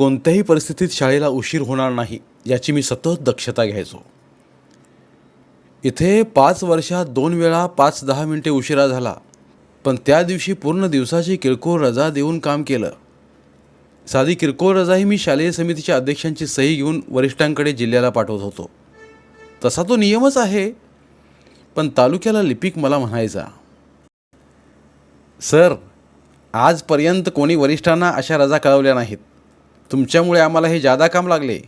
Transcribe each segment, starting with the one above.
कोणत्याही परिस्थितीत शाळेला उशीर होणार नाही याची मी सतत दक्षता घ्यायचो. इथे पाच वर्षात दोन वेळा पाच दहा मिनटे उशिरा झाला पण त्या दिवशी पूर्ण दिवसाची किरकोळ रजा देऊन काम केलं. साधी किरकोळ रजाही मी शालेय समितीच्या अध्यक्षांची सही घेऊन वरिष्ठांकडे जिल्ह्याला पाठवत होतो. तसा तो नियमच आहे पण तालुक्याला लिपिक मला म्हणायचा. सर आजपर्यंत कोणी वरिष्ठांना अशा रजा कळवल्या नाहीत. तुमच्यामुळे आम्हाला हे जादा काम लागले.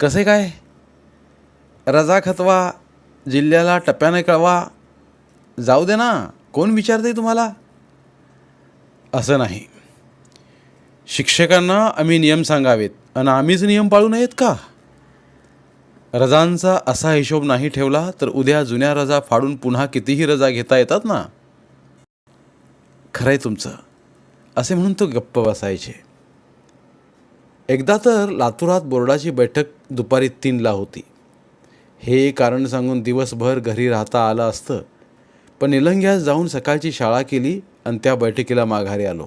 कसे काय? रजा खतवा जिल्ह्याला टप्प्याने कळवा. जाऊ दे ना कोण विचारते तुम्हाला? असं नाही. शिक्षकांना आम्ही नियम सांगावेत आणि आम्हीच नियम पाळू नयेत का? रजांचा असा हिशोब नाही ठेवला तर उद्या जुन्या रजा फाडून पुन्हा कितीही रजा घेता येतात ना? खरं आहे तुमचं. असे म्हणून तो गप्प बसायचे. एकदा तर लातूरात बोर्डाची बैठक दुपारी तीनला होती. हे कारण सांगून दिवसभर घरी राहता आलं असतं. पण निलंग्यास जाऊन सकाळची शाळा केली आणि त्या बैठकीला माघारी आलो.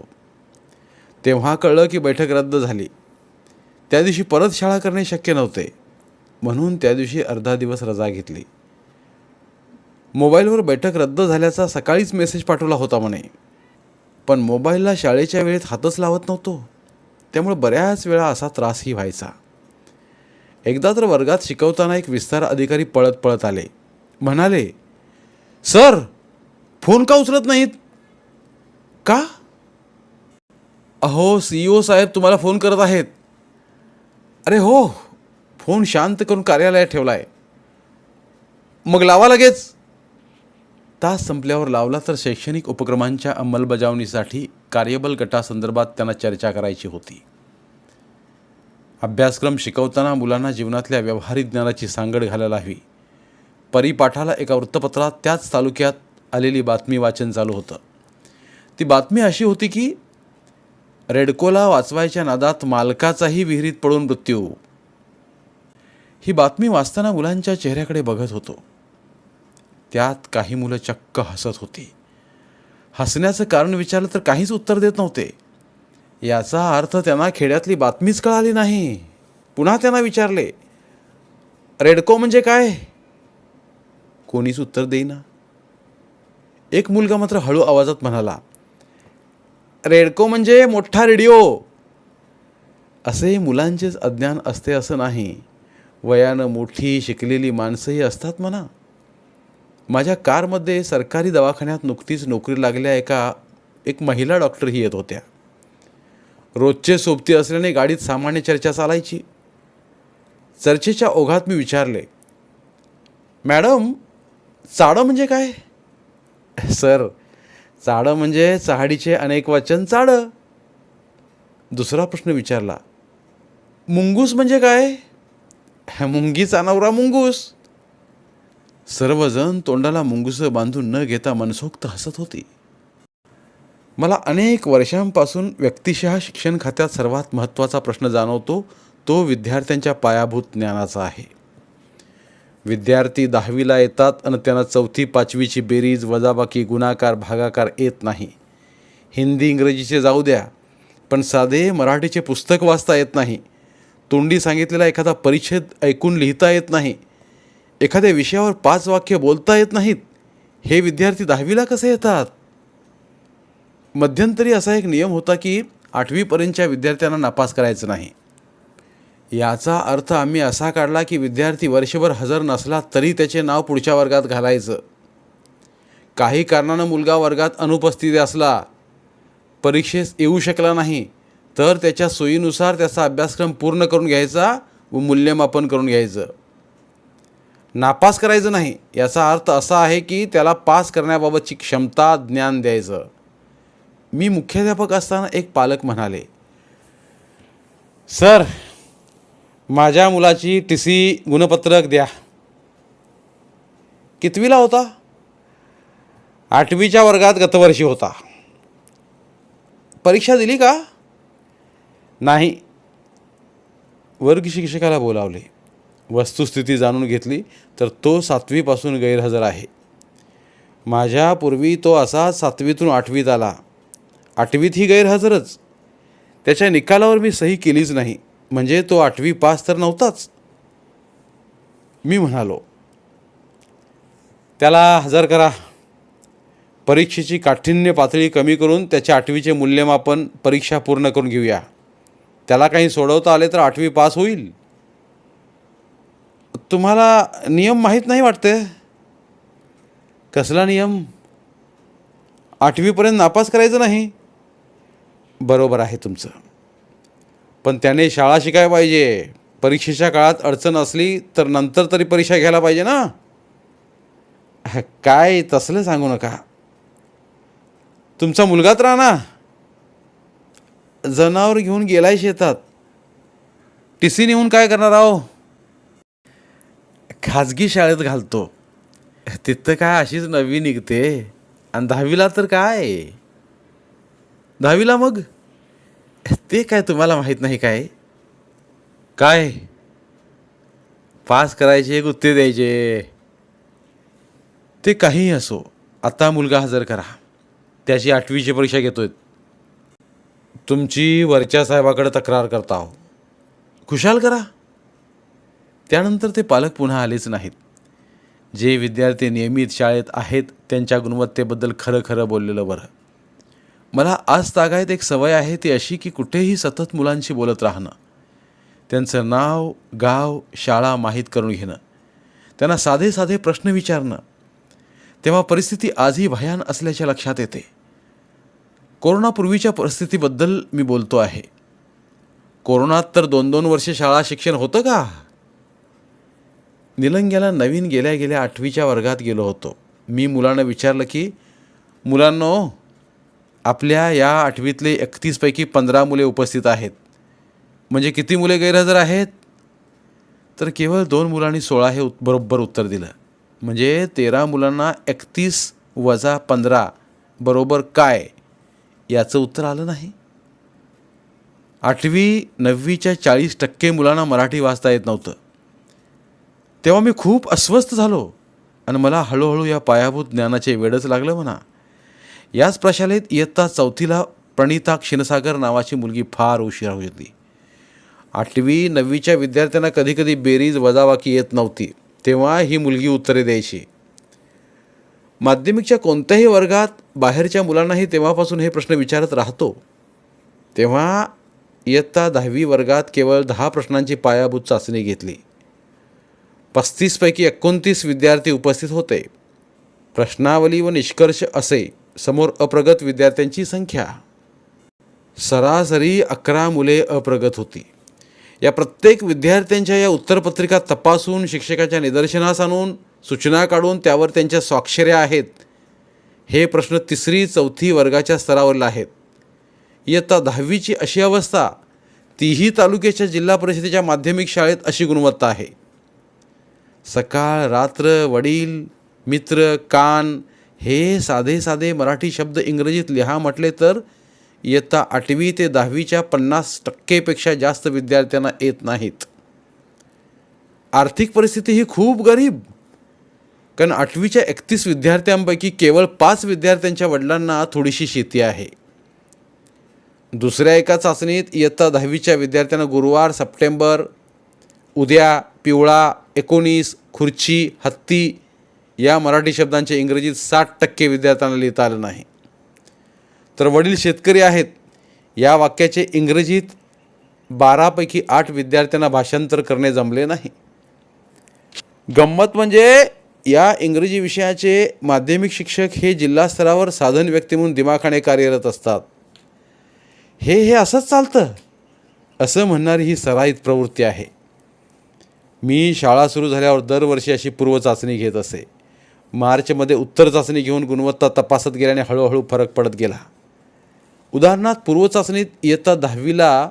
तेव्हा कळलं की बैठक रद्द झाली. त्या दिवशी परत शाळा करणे शक्य नव्हते. म्हणून त्या दिवशी अर्धा दिवस रजा घेतली. मोबाईलवर बैठक रद्द झाल्याचा सकाळीच मेसेज पाठवला होता म्हणे. पण मोबाईलला शाळेच्या वेळेत हातच लावत नव्हतो. त्यामुळे बऱ्याच वेळा असा त्रासही व्हायचा. एकदा तर वर्गात शिकवताना एक विस्तार अधिकारी पळत पळत आले. म्हणाले सर फोन का उचलत नाहीत? का? अहो सी ओ साहेब तुम्हाला फोन करत आहेत. अरे हो फोन शांत करून कार्यालयात ठेवला आहे मग लावा लगेच. तास संपल्यावर लावला तर शैक्षणिक उपक्रमांच्या अंमलबजावणीसाठी कार्यबल गटासंदर्भात त्यांना चर्चा करायची होती. अभ्यासक्रम शिकवताना मुलांना जीवनातल्या व्यावहारिक ज्ञानाची सांगड घालायला हवी. परिपाठाला एका वृत्तपत्रात त्याच तालुक्यात आलेली बातमी वाचन चालू होतं. ती बातमी अशी होती की रेडकोला वाचवायच्या नादात मालकाचाही विहिरीत पडून मृत्यू. ही बातमी वाचताना मुलांच्या चेहऱ्याकडे बघत होतो. त्यात काही मुलं चक्क हसत होती. हसण्याचं कारण विचारलं तर काहीच उत्तर देत नव्हते. याचा अर्थ त्यांना खेड्यातली बातमीच कळाली नाही. पुन्हा त्यांना विचारले रेडको म्हणजे काय? कोणीच उत्तर देईना. एक मुलगा मात्र हळू आवाजात म्हणाला रेडको म्हणजे मोठा रेडिओ. असे मुलांचेच अज्ञान असते असं नाही. वयानं मोठी शिकलेली माणसंही असतात म्हणा. माझ्या कारमध्ये सरकारी दवाखान्यात नुकतीच नोकरी लागल्या एका एक महिला डॉक्टरही येत होत्या. रोजचे सोबती असल्याने गाडीत सामान्य चर्चा चालायची. चर्चेच्या ओघात मी विचारले मॅडम चाडं म्हणजे काय? सर चाडं म्हणजे चहाडीचे अनेक वचन चाडं. दुसरा प्रश्न विचारला मुंगूस म्हणजे काय? मुंगीचा नवरा मुंगूस. सर्वजण तोंडाला मुंगुसं बांधून न घेता मनसोक्त हसत होती. मला अनेक वर्षांपासून व्यक्तिशः शिक्षण खात्यात सर्वात महत्त्वाचा प्रश्न जाणवतो तो विद्यार्थ्यांच्या पायाभूत ज्ञानाचा आहे. विद्यार्थी दहावीला येतात आणि त्यांना चौथी पाचवीची बेरीज वजाबाकी गुणाकार भागाकार येत नाही. हिंदी इंग्रजीचे जाऊ द्या पण साधे मराठीचे पुस्तक वाचता येत नाही. तोंडी सांगितलेला एखादा परिच्छेद ऐकून लिहिता येत नाही. एखाद्या विषयावर पाच वाक्य बोलता येत नाहीत हे विद्यार्थी दहावीला कसे येतात? मध्यंतरी असा एक नियम होता की आठवीपर्यंतच्या विद्यार्थ्यांना नापास करायचं नाही. याचा अर्थ आम्ही असा काढला की विद्यार्थी वर्षभर हजर नसला तरी त्याचे नाव पुढच्या वर्गात घालायचं. काही कारणानं मुलगा वर्गात अनुपस्थिती असला परीक्षेस येऊ शकला नाही तर त्याच्या सोयीनुसार त्याचा अभ्यासक्रम पूर्ण करून घ्यायचा व मूल्यमापन करून घ्यायचं. नापास करायचं नाही. याचा अर्थ असा आहे की त्याला पास करण्याबाबतची क्षमता ज्ञान द्यायचं. मी मुख्याध्यापक असताना एक पालक म्हणाले सर माझ्या मुलाची टी सी गुणपत्रक द्या. कितवीला होता? आठवीच्या वर्गात गतवर्षी होता. परीक्षा दिली का? नाही. वर्ग शिक्षकाला बोलावले. वस्तुस्थिती जाणून घेतली तर तो सातवीपासून गैरहजर आहे. माझ्यापूर्वी तो असा सातवीतून आठवीत आला. आठवीतही गैरहजरच. त्याच्या निकालावर मी सही केलीच नाही. म्हणजे तो आठवी पास तर नव्हताच. मी म्हणालो त्याला हजर करा. परीक्षेची काठिण्य पातळी कमी करून त्याच्या आठवीचे मूल्यमापन परीक्षा पूर्ण करून घेऊया. त्याला काही सोडवता आले तर आठवी पास होईल. तुम्हाला नियम माहीत नाही वाटते? कसला नियम? आठवीपर्यंत नापास करायचं नाही. बरोबर आहे तुमचं. पण त्याने शाळा शिकायला पाहिजे. परीक्षेच्या काळात अडचण असली तर नंतर तरी परीक्षा घ्यायला पाहिजे ना? काय तसलं सांगू नका. तुमचा मुलगात राहणा ना जनावर घेऊन गेलाय शेतात. टी सी नेऊन काय करणार आहो? खाजगी शाळेत घालतो. तिथं काय अशीच नवी निघते? आणि दहावीला तर काय? दहावीला मग? ते काय तुम्हाला माहीत नाही काय? काय? पास करायचे गुत्ते द्यायचे. ते काहीही असो आता मुलगा हजर करा. त्याची आठवीची परीक्षा घेतोय. तुमची वरच्या साहेबाकडे तक्रार करता आहो खुशाल करा. त्यानंतर ते पालक पुन्हा आलेच नाहीत. जे विद्यार्थी नियमित शाळेत आहेत त्यांच्या गुणवत्तेबद्दल खरं खरं बोललेलं बरं. मला आज तागायत एक सवय आहे ती अशी की कुठेही सतत मुलांशी बोलत राहणं. त्यांचं नाव गाव शाळा माहीत करून घेणं. त्यांना साधे साधे प्रश्न विचारणं. तेव्हा परिस्थिती आजही भयान असल्याच्या लक्षात येते. कोरोनापूर्वीच्या परिस्थितीबद्दल मी बोलतो आहे. कोरोनात तर दोन दोन वर्षे शाळा शिक्षण होतं का? निलंग्याला नवीन गेल्या गेल्या आठवीच्या वर्गात गेलो होतो. मी मुलांना विचारलं की मुलांनो आपल्या या आठवीतले एकतीसपैकी पंधरा मुले उपस्थित आहेत. म्हणजे किती मुले गैरहजर आहेत? तर केवळ दोन मुलांनी सोळा हे उत- बरोबर उत्तर दिलं. म्हणजे तेरा मुलांना एकतीस वजा पंधरा बरोबर काय? याचं उत्तर आलं नाही. आठवी नववीच्या चाळीस टक्के मुलांना मराठी वाचता येत नव्हतं. तेव्हा मी खूप अस्वस्थ झालो. आणि मला हळूहळू या पायाभूत ज्ञानाचे वेडच लागलं म्हणा. याच प्रशालेत इयत्ता चौथीला प्रणिता क्षीणसागर नावाची मुलगी फार उशिरा होती आठवी नववीच्या विद्यार्थ्यांना कधीकधी बेरीज वजावाकी येत नव्हती. तेव्हा ही मुलगी उत्तरे द्यायची. माध्यमिकच्या कोणत्याही वर्गात बाहेरच्या मुलांनाही तेव्हापासून हे प्रश्न विचारत राहतो. तेव्हा इयत्ता दहावी वर्गात केवळ दहा प्रश्नांची पायाभूत चाचणी घेतली. पस्तीसपैकी एकोणतीस विद्यार्थी उपस्थित होते. प्रश्नावली व निष्कर्ष असे समोर अप्रगत विद्यार्थ्यांची संख्या. सरासरी अकरा मुले अप्रगत होती. या प्रत्येक विद्यार्थ्यांच्या या उत्तरपत्रिका तपासून शिक्षकाच्या निदर्शनास आणून सूचना काढून त्यावर त्यांच्या स्वाक्षऱ्या आहेत. हे प्रश्न तिसरी चौथी वर्गाच्या स्तरावरील आहेत. इयत्ता दहावीची अशी अवस्था तीही तालुक्याच्या जिल्हा परिषदेच्या माध्यमिक शाळेत अशी गुणवत्ता आहे. सकाळ रात्र वडील मित्र कान हे साधे साधे मराठी शब्द इंग्रजीत लिहा म्हटले तर इयत्ता आठवी ते दहावीच्या पन्नास टक्केपेक्षा जास्त विद्यार्थ्यांना येत नाहीत. आर्थिक परिस्थिती ही खूप गरीब. कारण आठवीच्या एकतीस विद्यार्थ्यांपैकी केवळ पाच विद्यार्थ्यांच्या वडिलांना थोडीशी शेती आहे. दुसऱ्या एका चाचणीत इयत्ता दहावीच्या विद्यार्थ्यांना गुरुवार सप्टेंबर उद्या पिवळा एकोणीस खुर्ची हत्ती या मराठी शब्दांचे इंग्रजीत साठ टक्के विद्यार्थ्यांना लिहिता आलं नाही. तर वडील शेतकरी आहेत. या वाक्याचे इंग्रजीत बारापैकी आठ विद्यार्थ्यांना भाषांतर करणे जमले नाही. गंमत म्हणजे या इंग्रजी विषयाचे माध्यमिक शिक्षक हे जिल्हा स्तरावर साधन व्यक्ती म्हणून दिमाखाने कार्यरत असतात. हे हे असंच चालतं. असं म्हणणारी ही सराईत प्रवृत्ती आहे. मी शाळा सुरू झाल्यावर दरवर्षी अशी पूर्वचाचणी घेत असे. मार्चमध्ये उत्तर चाचणी घेऊन गुणवत्ता तपासत गेल्याने हळूहळू फरक पडत गेला. उदाहरणार्थ पूर्वचाचणीत इयत्ता दहावीला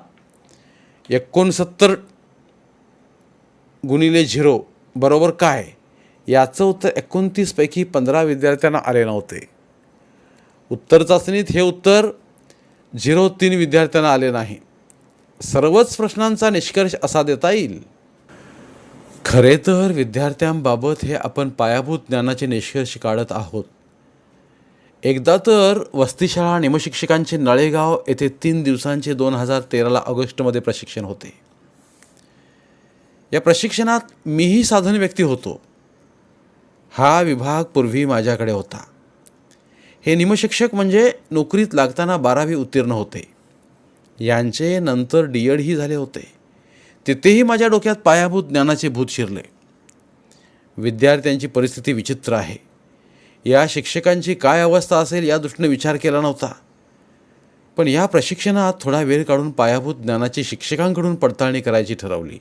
एकोणसत्तर गुणिले झिरो बरोबर काय? याचं उत्तर एकोणतीसपैकी पंधरा विद्यार्थ्यांना आले नव्हते. उत्तर चाचणीत हे उत्तर झिरो तीन विद्यार्थ्यांना आले नाही. सर्वच प्रश्नांचा निष्कर्ष असा देता येईल. खरे तर विद्यार्थ्यांबाबत हे आपण पायाभूत ज्ञानाचे निष्कर्ष काढत आहोत. एकदा तर वस्तीशाळा निमशिक्षकांचे नळेगाव येथे तीन दिवसांचे दोन हजार तेराला ऑगस्टमध्ये प्रशिक्षण होते. या प्रशिक्षणात मीही साधन व्यक्ती होतो. हा विभाग पूर्वी माझ्याकडे होता. हे निमशिक्षक म्हणजे नोकरीत लागताना बारावी उत्तीर्ण होते. यांचे नंतर डी एडही झाले होते. तिथेही माझ्या डोक्यात पायाभूत ज्ञानाचे भूत शिरले. विद्यार्थ्यांची परिस्थिती विचित्र आहे. या शिक्षकांची काय अवस्था असेल या दृष्टीने विचार केला नव्हता. पण या प्रशिक्षणात थोडा वेळ काढून पायाभूत ज्ञानाची शिक्षकांकडून पडताळणी करायची ठरवली.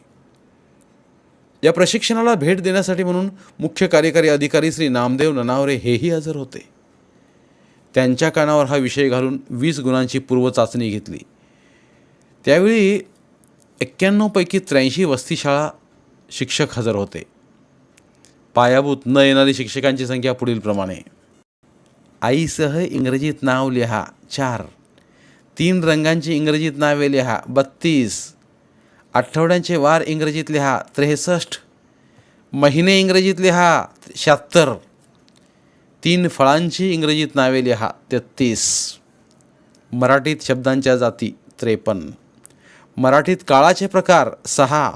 या प्रशिक्षणाला भेट देण्यासाठी म्हणून मुख्य कार्यकारी अधिकारी श्री नामदेव ननावरे हेही हजर होते. त्यांच्या कानावर हा विषय घालून वीस गुणांची पूर्वचाचणी घेतली. त्यावेळी एक्क्याण्णवपैकी त्र्याऐंशी वस्तीशाळा शिक्षक हजर होते. पायाभूत न येणारी शिक्षकांची संख्या पुढीलप्रमाणे आईसह इंग्रजीत नाव लिहा चार. तीन रंगांची इंग्रजीत नावे लिहा बत्तीस. आठवड्यांचे वार इंग्रजीत लिहा त्रेसष्ट. महिने इंग्रजीत लिहा शहात्तर. तीन फळांची इंग्रजीत नावे लिहा तेहत्तीस मराठीत शब्दांच्या जाती त्रेपन्न. मराठीत काळाचे प्रकार सहा.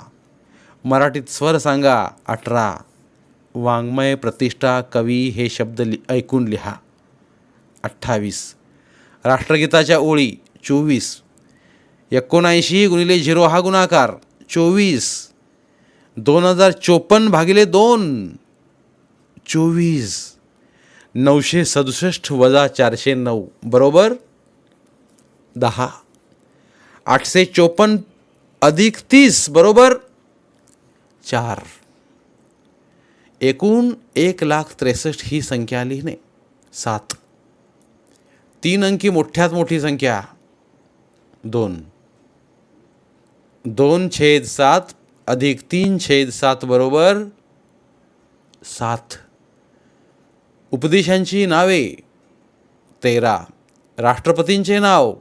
मराठीत स्वर सांगा अठरा. वाङ्मय प्रतिष्ठा कवी हे शब्द लि ऐकून लिहा. अठ्ठावीस. राष्ट्रगीताच्या ओळी चोवीस. एकोणऐंशी गुणिले झिरो हा गुणाकार चोवीस. दोन हजार चोपन्न भागिले दोन. चोवीस. नऊशे सदुसष्ट वजा चारशे नऊ. बरोबर? दहा. आठशे चोपन्न अधिक तीस बरोबर? चार. एकूण एक लाख त्रेसष्ट ही संख्या लिहिणे. सात. तीन अंकी मोठ्यात मोठी संख्या. दोन. दोन छेद सात अधिक तीन छेद सात बरोबर? सात. उपदेशांची नावे. तेरा. राष्ट्रपतींचे नाव.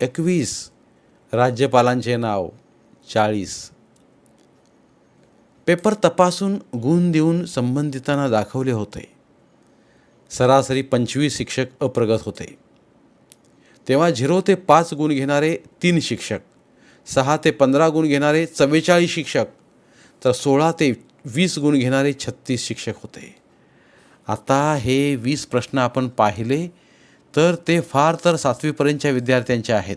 एकवीस. राज्यपालांचे नाव चाळीस. पेपर तपासून गुण देऊन संबंधितांना दाखवले होते. सरासरी पंचवीस शिक्षक अप्रगत होते. तेव्हा झिरो ते पाच गुण घेणारे तीन शिक्षक सहा ते पंधरा गुण घेणारे चव्वेचाळीस शिक्षक तर सोळा ते वीस गुण घेणारे छत्तीस शिक्षक होते. आता हे वीस प्रश्न आपण पाहिले तर ते फार तर सातवीपर्यंतच्या विद्यार्थ्यांचे आहेत.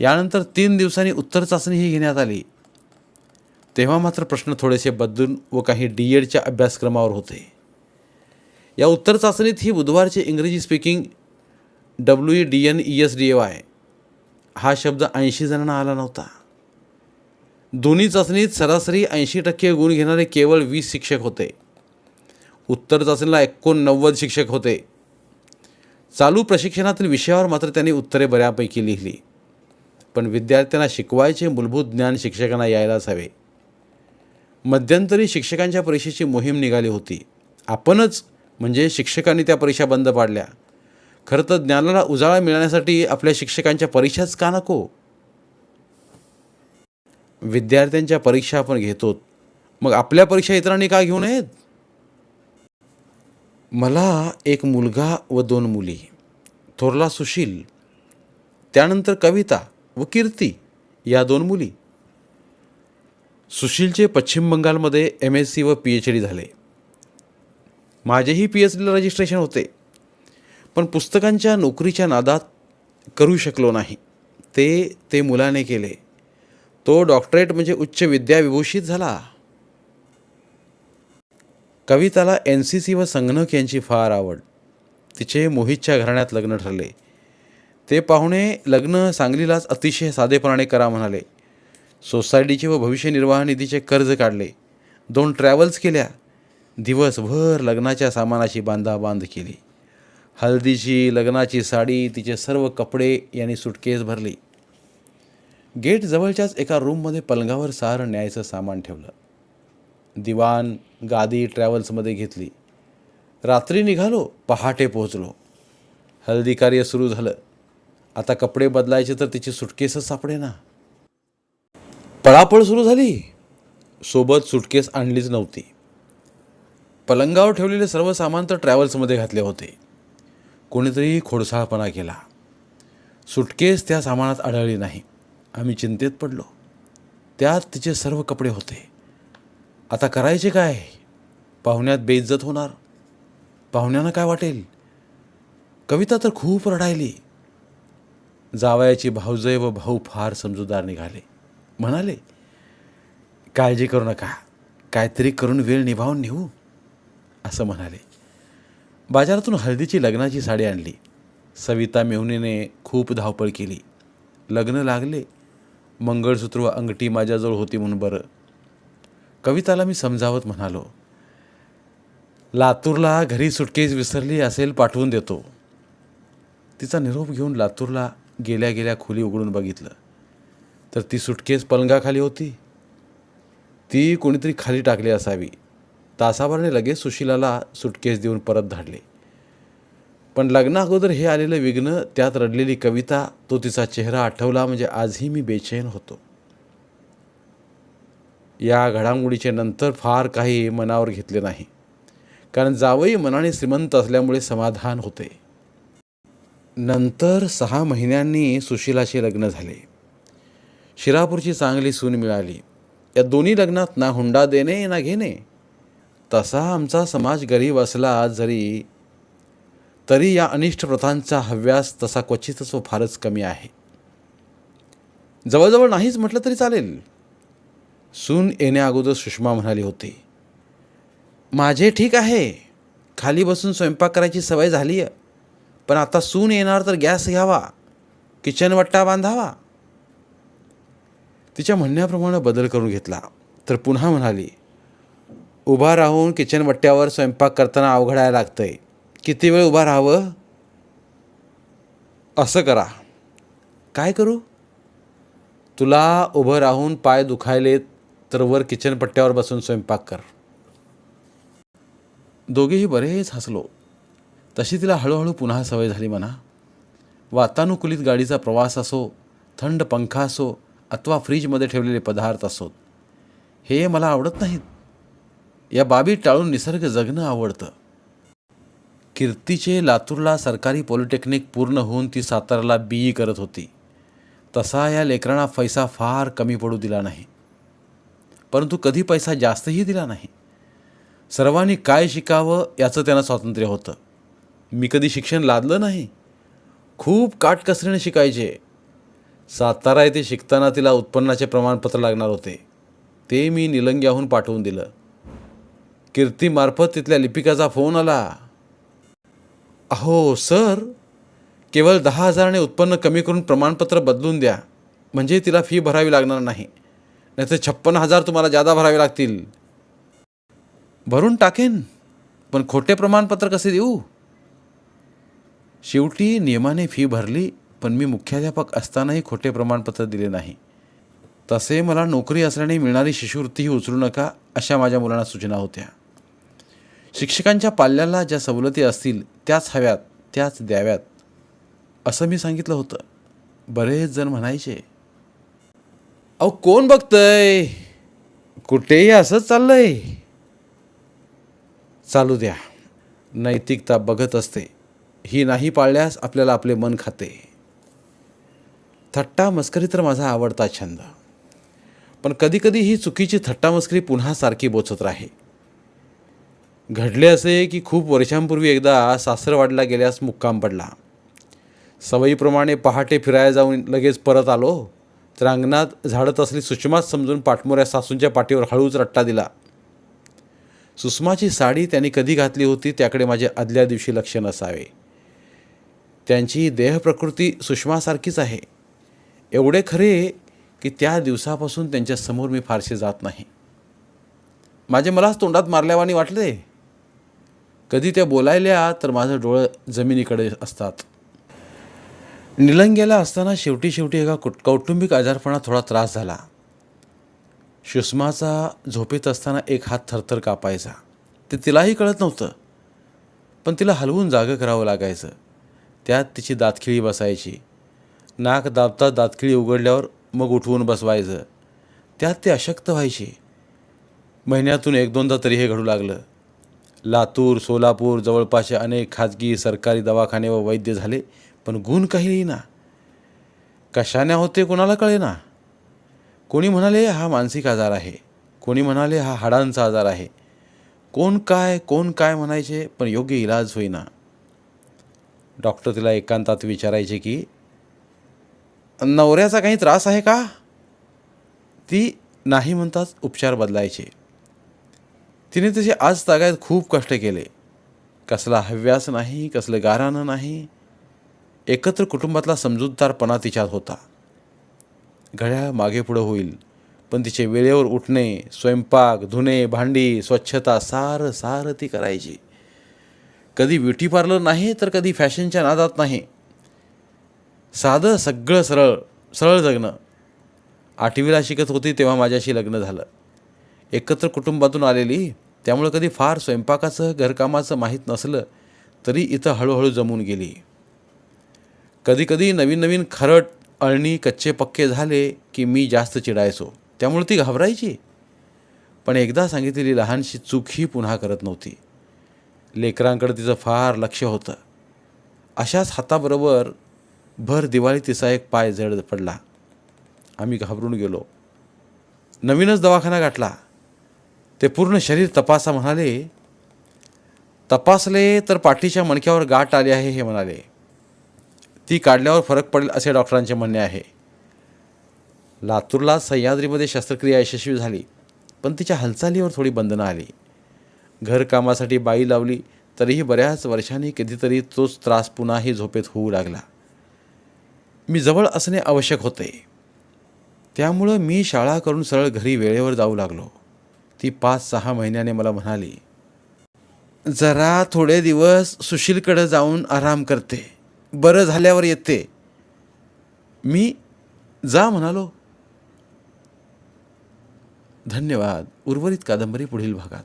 यानंतर तीन दिवसांनी उत्तर चाचणीही घेण्यात आली. तेव्हा मात्र प्रश्न थोडेसे बदलून व काही डी एडच्या अभ्यासक्रमावर होते. या उत्तर चाचणीत ही बुधवारचे इंग्रजी speaking W E D N E S D A Y हा शब्द ऐंशी जणांना आला नव्हता. दोन्ही चाचणीत सरासरी ऐंशी टक्के गुण घेणारे केवळ वीस शिक्षक होते. उत्तर चाचणीला एकोणनव्वद शिक्षक होते. चालू प्रशिक्षणातील विषयावर मात्र त्यांनी उत्तरे बऱ्यापैकी लिहिली. पण विद्यार्थ्यांना शिकवायचे मूलभूत ज्ञान शिक्षकांना यायलाच हवे. मध्यंतरी शिक्षकांच्या परीक्षेची मोहीम निघाली होती. आपणच म्हणजे शिक्षकांनी त्या परीक्षा बंद पाडल्या. खरं तर ज्ञानाला उजाळा मिळण्यासाठी आपल्या शिक्षकांच्या परीक्षाच का नको? विद्यार्थ्यांच्या परीक्षा आपण घेतो मग आपल्या परीक्षा इतरांनी का घेऊ नयेत? मला एक मुलगा व दोन मुली. थोरला सुशील. त्यानंतर कविता. व कीर्ती या दोन मुली. सुशीलचे पश्चिम बंगालमध्ये एम एस सी व पी एच डी झाले. माझेही पी एच डीला रजिस्ट्रेशन होते. पण पुस्तकांच्या नोकरीच्या नादात करू शकलो नाही. ते ते मुलाने केले. तो डॉक्टरेट म्हणजे उच्च विद्याविभूषित झाला. कविताला एन सी सी व संगणक यांची फार आवड. तिचे मोहितच्या घराण्यात लग्न ठरले. ते पाहुणे लग्न सांगलीलाच अतिशय साधेपणाने करा म्हणाले. सोसायटीचे व भविष्य निर्वाह निधीचे कर्ज काढले. दोन ट्रॅव्हल्स केल्या. दिवसभर लग्नाच्या सामानाची बांधाबांध केली. हळदीची लग्नाची साडी तिचे सर्व कपडे यांनी सुटकेस भरली. गेट जवळच्याच एका रूममध्ये पलंगावर सार न्यायचं सामान ठेवलं. दिवाण गादी ट्रॅव्हल्समध्ये घेतली. रात्री निघालो पहाटे पोहोचलो. हळदी कार्य सुरू झालं. आता कपडे बदलायचे तर तिची सुटकेसच सापडे ना. पळापळ सुरू झाली. सोबत सुटकेस आणलीच नव्हती. पलंगावर ठेवलेले सर्व सामान तर ट्रॅव्हल्समध्ये घातले होते. कोणीतरी खोडसाळपणा केला. सुटकेस त्या सामानात आढळली नाही. आम्ही चिंतेत पडलो. त्यात तिचे सर्व कपडे होते. आता करायचे काय? पाहुण्यात बेइज्जत होणार. पाहुण्यांना काय वाटेल? कविता तर खूप रडायली. जावयाची भाऊजय व भाऊ फार समजूतदार निघाले. म्हणाले काळजी करू नका. काहीतरी करून वेळ निभावून नेऊ. असं म्हणाले. बाजारातून हळदीची लग्नाची साडी आणली. सविता मेहुनीने खूप धावपळ केली. लग्न लागले. मंगळसूत्र व अंगठी माझ्याजवळ होती म्हणून बरं. कविताला मी समजावत म्हणालो लातूरला घरी सुटकेस विसरली असेल पाठवून देतो. तिचा निरोप घेऊन लातूरला गेल्या गेल्या खोली उघडून बघितलं. तर ती सुटकेस पलंगाखाली होती. ती कोणीतरी खाली टाकली असावी. तासाभराने लगेच सुशिलाला सुटकेस देऊन परत धाडले. पण लग्ना अगोदर हे आलेलं विघ्न त्यात रडलेली कविता तो तिचा चेहरा आठवला म्हणजे आजही मी बेचैन होतो. या घडामोडीचे नंतर फार काही मनावर घेतले नाही. कारण जावई मनाने श्रीमंत असल्यामुळे समाधान होते. नंतर सहा महिन्यांनी सुशीलाशी लग्न झाले. शिरापूरची चांगली सून मिळाली. या दोन्ही लग्नात ना हुंडा देणे ना घेणे. तसा आमचा समाज गरीब असला जरी तरी या अनिष्ट प्रथांचा हव्यास तसा क्वचितच व फारच कमी आहे. जवळजवळ नाहीच म्हटलं तरी चालेल. सून येण्याअगोदर सुषमा म्हणाली होती माझे ठीक आहे. खाली बसून स्वयंपाक करायची सवय झाली आहे पण आता सून येणार तर गॅस घ्यावा किचन वट्टा बांधावा. तिच्या म्हणण्याप्रमाणे बदल करून घेतला. तर पुन्हा म्हणाली उभा राहून किचन वट्ट्यावर स्वयंपाक करताना अवघडायला लागतंय. किती वेळ उभा राहावं? असं करा. काय करू? तुला उभं राहून पाय दुखायलेत तर वर किचन पट्ट्यावर बसून स्वयंपाक कर. दोघेही बरेच हसलो. तशी तिला हळूहळू पुन्हा सवय झाली म्हणा. वातानुकूलित गाडीचा प्रवास असो थंड पंखा असो अथवा फ्रीजमध्ये ठेवलेले पदार्थ असोत हे मला आवडत नाहीत. या बाबी टाळून निसर्ग जगणं आवडतं. कीर्तीचे लातूरला सरकारी पॉलिटेक्निक पूर्ण होऊन ती साताराला बी ई करत होती. तसा या लेकरांना पैसा फार कमी पडू दिला नाही. परंतु कधी पैसा जास्तही दिला नाही. सर्वांनी काय शिकावं याचं त्यांना स्वातंत्र्य होतं. मी कधी शिक्षण लादलं नाही. खूप काटकसरीने शिकायचे. सातारा येथे शिकताना तिला उत्पन्नाचे प्रमाणपत्र लागणार होते. ते मी निलंग्याहून पाठवून दिलं. कीर्तीमार्फत तिथल्या लिपिकाचा फोन आला. अहो सर केवळ दहा हजाराने उत्पन्न कमी करून प्रमाणपत्र बदलून द्या. म्हणजे तिला फी भरावी लागणार नाही. नाहीतर छप्पन हजार तुम्हाला जादा भरावे लागतील. भरून टाकेन. पण खोटे प्रमाणपत्र कसे देऊ? शेवटी नियमाने फी भरली पण मी मुख्याध्यापक असतानाही खोटे प्रमाणपत्र दिले नाही. तसे मला नोकरी असल्याने मिळणारी शिष्यवृत्तीही उचलू नका अशा माझ्या मुलांना सूचना होत्या. शिक्षकांच्या पाल्याला ज्या सवलती असतील त्याच हव्यात त्याच द्याव्यात असं मी सांगितलं होतं. बरेच जण म्हणायचे अहो कोण बघतंय? कुठेही असंच चाललंय. चालू द्या. नैतिकता बघत असते. ही नाही पाळल्यास आपल्याला आपले मन खाते. थट्टा मस्करी तर माझा आवडता छंद. पण कधीकधी ही चुकीची थट्टा मस्करी पुन्हा सारखी बोचत राहे. घडले असे की खूप वर्षांपूर्वी एकदा सासरवाडला गेल्यास मुक्काम पडला. सवयीप्रमाणे पहाटे फिरायला जाऊन लगेच परत आलो तर अंगणात झाडत असली सुषमाच समजून पाठमोऱ्या सासूंच्या पाठीवर हळूच रट्टा दिला. सुषमाची साडी त्यांनी कधी घातली होती त्याकडे माझे आदल्या दिवशी लक्ष नसावे. त्यांची देहप्रकृती सुषमासारखीच आहे. एवढे खरे की त्या दिवसापासून त्यांच्यासमोर मी फारसे जात नाही. माझे मलाच तोंडात मारल्यावानी वाटले. कधी त्या बोलायल्या तर माझं डोळं जमिनीकडे असतात. निलंग्याला असताना शेवटी शेवटी एका कुट कौटुंबिक आजारपणा थोडा त्रास झाला. सुषमाचा झोपेत असताना एक हात थरथर कापायचा. ते तिलाही कळत नव्हतं. पण तिला हलवून जागं करावं लागायचं. त्यात तिची दातखिळी बसायची. नाक दाबता दातखिळी उघडल्यावर मग उठवून बसवायचं. त्यात ते अशक्त व्हायचे. महिन्यातून एक दोनदा तरी हे घडू लागलं. लातूर सोलापूर जवळपासचे अनेक खाजगी सरकारी दवाखाने व वैद्य झाले पण गुण काही ना. कशाने होते कोणाला कळेना. कोणी म्हणाले हा मानसिक आजार आहे. कोणी म्हणाले हा हाडांचा आजार आहे. कोण काय कोण काय म्हणायचे पण योग्य इलाज होईना. डॉक्टर तिला एकांतात विचारायचे की नवऱ्याचा काही त्रास आहे का? ती नाही म्हणताच उपचार बदलायचे. तिने तिचे आज तागायत खूप कष्ट केले. कसला हव्यास नाही कसलं गारानं नाही. एकत्र कुटुंबातला समजूतदारपणा तिच्यात होता. घड्याळ मागे पुढं होईल पण तिचे वेळेवर उठणे स्वयंपाक धुणे भांडी स्वच्छता सारं सारं ती करायची. कधी ब्युटी पार्लर नाही तर कधी फॅशनच्या नादात नाही. साधं सगळं सरळ सरळ जगणं. आठवीला शिकत होती तेव्हा माझ्याशी लग्न झालं. एकत्र कुटुंबातून आलेली त्यामुळं कधी फार स्वयंपाकाचं घरकामाचं माहीत नसलं तरी इथं हळूहळू जमून गेली. कधीकधी नवीन नवीन खरट अळणी कच्चे पक्के झाले की मी जास्त चिडायचो. त्यामुळे ती घाबरायची. पण एकदा सांगितलेली लहानशी चूकही पुन्हा करत नव्हती. लेकरांकडे तिचं फार लक्ष होतं. अशाच हाताबरोबर भर दिवाळी तिचा एक पाय जड पडला. आम्ही घाबरून गेलो. नवीनच दवाखाना गाठला. ते पूर्ण शरीर तपासा म्हणाले तपासले तर पाठीच्या मणक्यावर गाठ आली आहे हे म्हणाले. ती काढल्यावर फरक पडेल असे डॉक्टरांचे म्हणणे आहे. लातूरला सह्याद्रीमध्ये शस्त्रक्रिया यशस्वी झाली पण तिच्या हालचालीवर थोडी बंधनं आली. घरकामासाठी बाई लावली तरीही बऱ्याच वर्षांनी कधीतरी तोच त्रास पुन्हाही झोपेत होऊ लागला. मी जवळ असणे आवश्यक होते. त्यामुळं मी शाळा करून सरळ घरी वेळेवर जाऊ लागलो. ती पाच सहा महिन्याने मला म्हणाली जरा थोडे दिवस सुशीलकडं जाऊन आराम करते. बरं झाल्यावर येते. मी जा म्हणालो. धन्यवाद. उर्वरित कादंबरी पुढील भागात.